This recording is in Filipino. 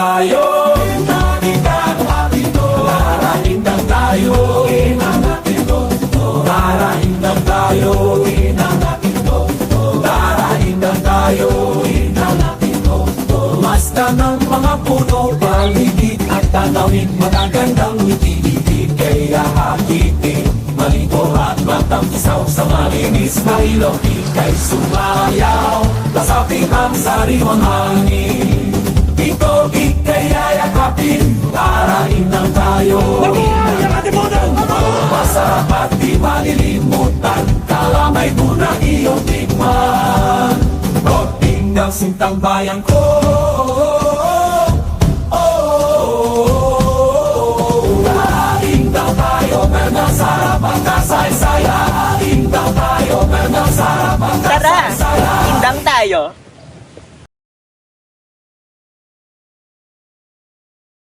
Tayo, Tara indang tayo, indang tayo, Indang natin to, Tara indang tayo, Indang natin to, Basta ng mga puno, paligid at tanawin, magagandang ngiti-ngiti, kaya hakitin, malito at matamsaw sa malinis. Na ilong, ikay sumayaw, lasapin ang sariwang hangin. Ito ikay yakapin para inang tayo. Masarap at di malilimutan Kalamay mo na iyong tikman Koting ng sintang bayan ko tayo.